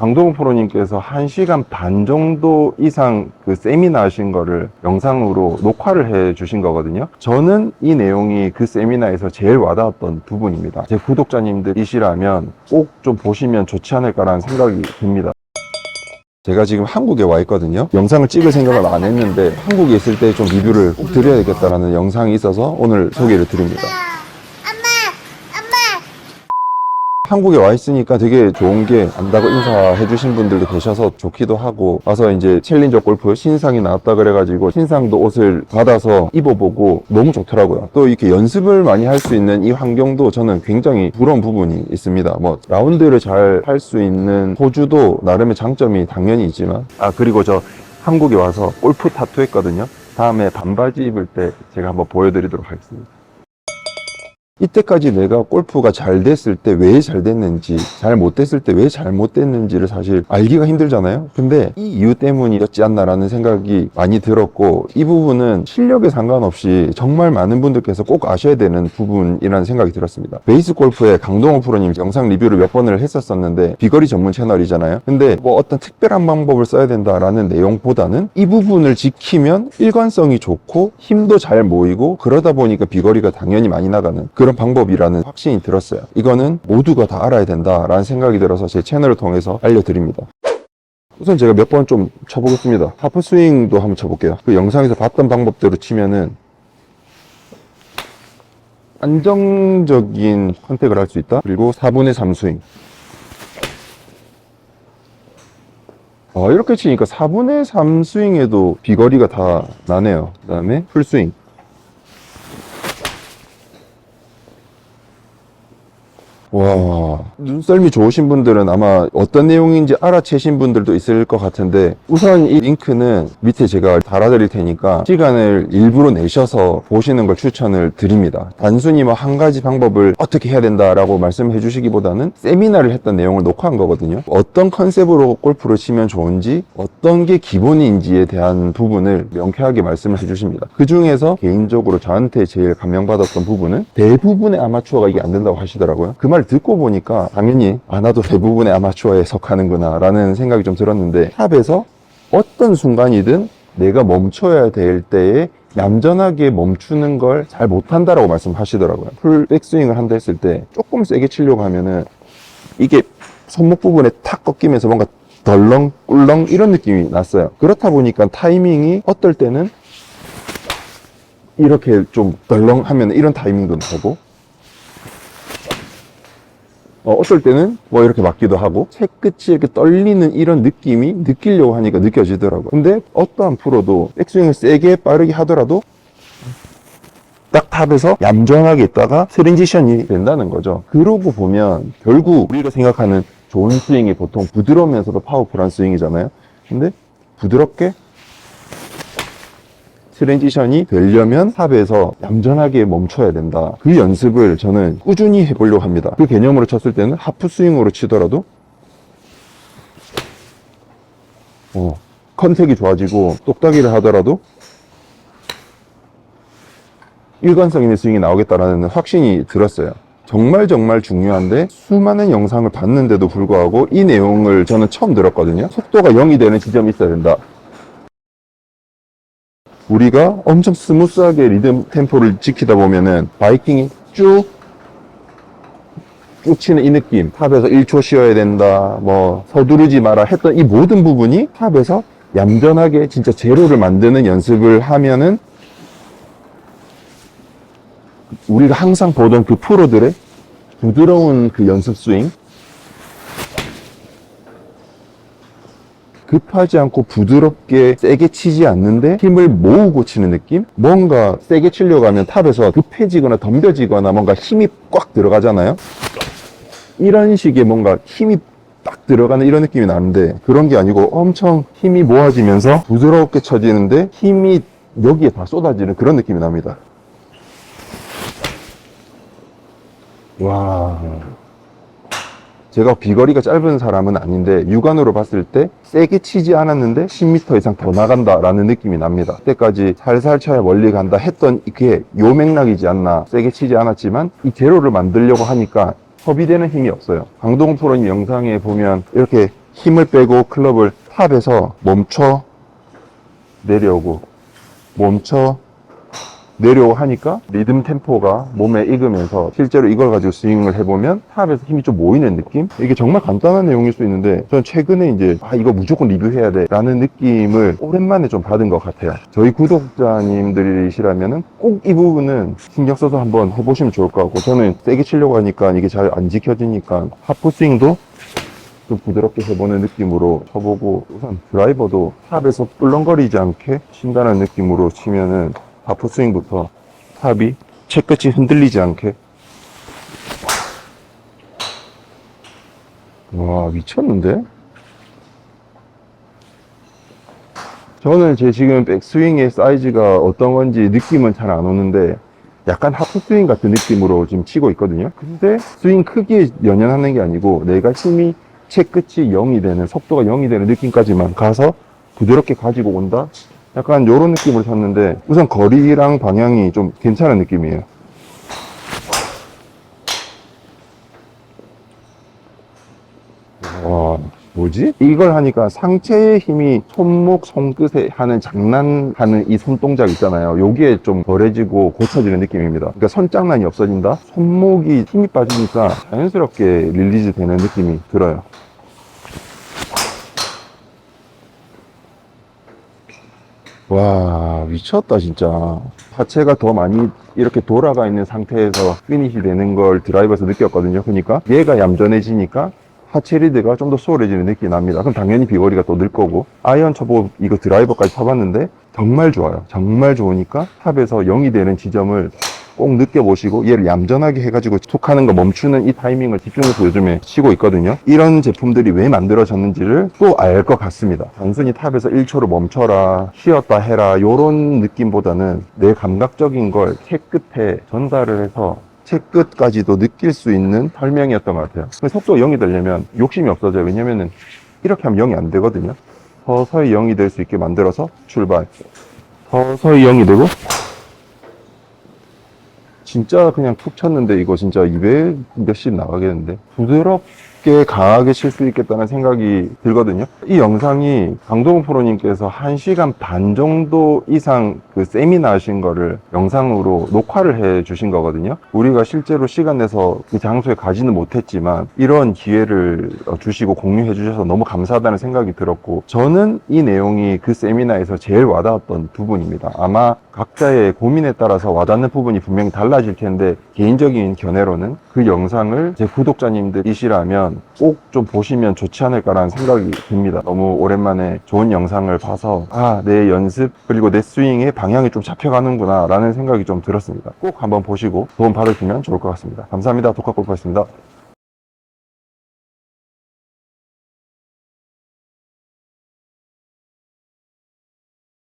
강동훈 프로님께서 1시간 반 정도 이상 그 세미나 하신 거를 영상으로 녹화를 해 주신 거거든요. 저는 이 내용이 그 세미나에서 제일 와닿았던 부분입니다. 제 구독자님들이시라면 꼭 좀 보시면 좋지 않을까라는 생각이 듭니다. 제가 지금 한국에 와 있거든요. 영상을 찍을 생각을 안 했는데 한국에 있을 때 좀 리뷰를 꼭 드려야겠다라는 영상이 있어서 오늘 소개를 드립니다. 한국에 와 있으니까 되게 좋은 게 안다고 인사해 주신 분들도 계셔서 좋기도 하고 와서 이제 챌린저 골프 신상이 나왔다 그래가지고 신상도 옷을 받아서 입어보고 너무 좋더라고요. 또 이렇게 연습을 많이 할 수 있는 이 환경도 저는 굉장히 부러운 부분이 있습니다. 뭐 라운드를 잘 할 수 있는 호주도 나름의 장점이 당연히 있지만 아 그리고 저 한국에 와서 골프 타투 했거든요. 다음에 반바지 입을 때 제가 한번 보여드리도록 하겠습니다. 이때까지 내가 골프가 잘 됐을 때 왜 잘 됐는지, 잘 못 됐을 때 왜 잘 못 됐는지를 사실 알기가 힘들잖아요. 근데 이 이유 때문이었지 않나라는 생각이 많이 들었고, 이 부분은 실력에 상관없이 정말 많은 분들께서 꼭 아셔야 되는 부분이라는 생각이 들었습니다. 베이스 골프의 강동호 프로님 영상 리뷰를 몇 번을 했었었는데, 비거리 전문 채널이잖아요. 근데 뭐 어떤 특별한 방법을 써야 된다라는 내용보다는 이 부분을 지키면 일관성이 좋고, 힘도 잘 모이고, 그러다 보니까 비거리가 당연히 많이 나가는 그런 방법이라는 확신이 들었어요. 이거는 모두가 다 알아야 된다라는 생각이 들어서 제 채널을 통해서 알려드립니다. 우선 제가 몇 번 좀 쳐보겠습니다. 하프 스윙도 한번 쳐볼게요. 그 영상에서 봤던 방법대로 치면은 안정적인 선택을 할 수 있다. 그리고 4분의 3 스윙. 어, 이렇게 치니까 4분의 3 스윙에도 비거리가 다 나네요. 그 다음에 풀 스윙. 와, 눈썰미 좋으신 분들은 아마 어떤 내용인지 알아채신 분들도 있을 것 같은데 우선 이 링크는 밑에 제가 달아드릴 테니까 시간을 일부러 내셔서 보시는 걸 추천을 드립니다. 단순히 뭐 한 가지 방법을 어떻게 해야 된다라고 말씀해 주시기보다는 세미나를 했던 내용을 녹화한 거거든요. 어떤 컨셉으로 골프를 치면 좋은지 어떤 게 기본인지에 대한 부분을 명쾌하게 말씀을 해 주십니다. 그 중에서 개인적으로 저한테 제일 감명받았던 부분은 대부분의 아마추어가 이게 안 된다고 하시더라고요. 그말 듣고 보니까 당연히 아 나도 대부분의 아마추어에 속하는구나 라는 생각이 좀 들었는데 탑에서 어떤 순간이든 내가 멈춰야 될 때에 얌전하게 멈추는 걸 잘 못한다라고 말씀하시더라고요. 풀 백스윙을 한다 했을 때 조금 세게 치려고 하면은 이게 손목 부분에 탁 꺾이면서 뭔가 덜렁 꿀렁 이런 느낌이 났어요. 그렇다 보니까 타이밍이 어떨 때는 이렇게 좀 덜렁 하면 이런 타이밍도 나오고 어, 어떨 때는 뭐 이렇게 맞기도 하고 채끝이 이렇게 떨리는 이런 느낌이 느끼려고 하니까 느껴지더라고요. 근데 어떠한 프로도 백스윙을 세게 빠르게 하더라도 딱 탑에서 얌전하게 있다가 트랜지션이 된다는 거죠. 그러고 보면 결국 우리가 생각하는 좋은 스윙이 보통 부드러우면서도 파워풀한 스윙이잖아요. 근데 부드럽게 트랜지션이 되려면 탑에서 얌전하게 멈춰야 된다. 그 연습을 저는 꾸준히 해보려고 합니다. 그 개념으로 쳤을 때는 하프 스윙으로 치더라도 어, 컨택이 좋아지고 똑딱이를 하더라도 일관성 있는 스윙이 나오겠다라는 확신이 들었어요. 정말 정말 중요한데 수많은 영상을 봤는데도 불구하고 이 내용을 저는 처음 들었거든요. 속도가 0이 되는 지점이 있어야 된다. 우리가 엄청 스무스하게 리듬 템포를 지키다 보면은 바이킹이 쭉, 쭉 치는 이 느낌. 탑에서 1초 쉬어야 된다. 뭐, 서두르지 마라 했던 이 모든 부분이 탑에서 얌전하게 진짜 제로를 만드는 연습을 하면은 우리가 항상 보던 그 프로들의 부드러운 그 연습 스윙, 급하지 않고 부드럽게 세게 치지 않는데 힘을 모으고 치는 느낌? 뭔가 세게 치려고 하면 탑에서 급해지거나 덤벼지거나 뭔가 힘이 꽉 들어가잖아요? 이런 식의 뭔가 힘이 딱 들어가는 이런 느낌이 나는데 그런 게 아니고 엄청 힘이 모아지면서 부드럽게 쳐지는데 힘이 여기에 다 쏟아지는 그런 느낌이 납니다. 와. 제가 비거리가 짧은 사람은 아닌데 육안으로 봤을 때 세게 치지 않았는데 10m 이상 더 나간다라는 느낌이 납니다. 그때까지 살살 쳐야 멀리 간다 했던 이게 요 맥락이지 않나 세게 치지 않았지만 이 제로를 만들려고 하니까 소비되는 힘이 없어요. 강동훈 프로님 영상에 보면 이렇게 힘을 빼고 클럽을 탑에서 멈춰 내려오고 멈춰 내려오고 하니까 리듬 템포가 몸에 익으면서 실제로 이걸 가지고 스윙을 해보면 탑에서 힘이 좀 모이는 느낌? 이게 정말 간단한 내용일 수 있는데 저는 최근에 이제 아 이거 무조건 리뷰해야 돼 라는 느낌을 오랜만에 좀 받은 것 같아요 저희 구독자님들이시라면 꼭 이 부분은 신경 써서 한번 해보시면 좋을 것 같고 저는 세게 치려고 하니까 이게 잘 안 지켜지니까 하프 스윙도 좀 부드럽게 해보는 느낌으로 쳐보고 우선 드라이버도 탑에서 꿀렁거리지 않게 친다는 느낌으로 치면은 하프 스윙부터 탑이 채끝이 흔들리지 않게 와 미쳤는데? 저는 제 지금 백스윙의 사이즈가 어떤 건지 느낌은 잘 안 오는데 약간 하프 스윙 같은 느낌으로 지금 치고 있거든요. 근데 스윙 크기에 연연하는 게 아니고 내가 힘이 채 끝이 0이 되는 속도가 0이 되는 느낌까지만 가서 부드럽게 가지고 온다? 약간 요런 느낌으로 쳤는데 우선 거리랑 방향이 좀 괜찮은 느낌이에요. 와, 뭐지? 이걸 하니까 상체의 힘이 손목, 손끝에 하는 장난하는 이 손동작 있잖아요. 요게 좀 덜해지고 고쳐지는 느낌입니다. 그러니까 손장난이 없어진다? 손목이 힘이 빠지니까 자연스럽게 릴리즈 되는 느낌이 들어요. 와 미쳤다 진짜. 하체가 더 많이 이렇게 돌아가 있는 상태에서 피니시 되는 걸 드라이버에서 느꼈거든요. 그러니까 얘가 얌전해지니까 하체 리드가 좀 더 수월해지는 느낌이 납니다. 그럼 당연히 비거리가 또 늘 거고. 아이언 쳐보고 이거 드라이버까지 쳐봤는데 정말 좋아요. 정말 좋으니까 탑에서 0이 되는 지점을 꼭 느껴보시고 얘를 얌전하게 해가지고 툭 하는 거 멈추는 이 타이밍을 집중해서 요즘에 치고 있거든요. 이런 제품들이 왜 만들어졌는지를 또 알 것 같습니다. 단순히 탑에서 1초로 멈춰라, 쉬었다 해라, 요런 느낌보다는 내 감각적인 걸 채끝에 전달을 해서 채끝까지도 느낄 수 있는 설명이었던 것 같아요. 속도가 0이 되려면 욕심이 없어져요. 왜냐면은 이렇게 하면 0이 안 되거든요. 서서히 0이 될 수 있게 만들어서 출발. 서서히 0이 되고 진짜 그냥 툭 쳤는데 이거 진짜 200 몇십 나가겠는데? 부드럽 게 강하게 칠 수 있겠다는 생각이 들거든요. 이 영상이 강동훈 프로님께서 1시간 반 정도 이상 그 세미나 하신 거를 영상으로 녹화를 해 주신 거거든요. 우리가 실제로 시간 내서 그 장소에 가지는 못했지만 이런 기회를 어, 주시고 공유해 주셔서 너무 감사하다는 생각이 들었고 저는 이 내용이 그 세미나에서 제일 와닿았던 부분입니다. 아마 각자의 고민에 따라서 와닿는 부분이 분명히 달라질 텐데 개인적인 견해로는 그 영상을 제 구독자님들이시라면 꼭 좀 보시면 좋지 않을까라는 생각이 듭니다. 너무 오랜만에 좋은 영상을 봐서 아, 내 연습 그리고 내 스윙의 방향이 좀 잡혀가는구나 라는 생각이 좀 들었습니다. 꼭 한번 보시고 도움 받으시면 좋을 것 같습니다. 감사합니다. 독학골프였습니다.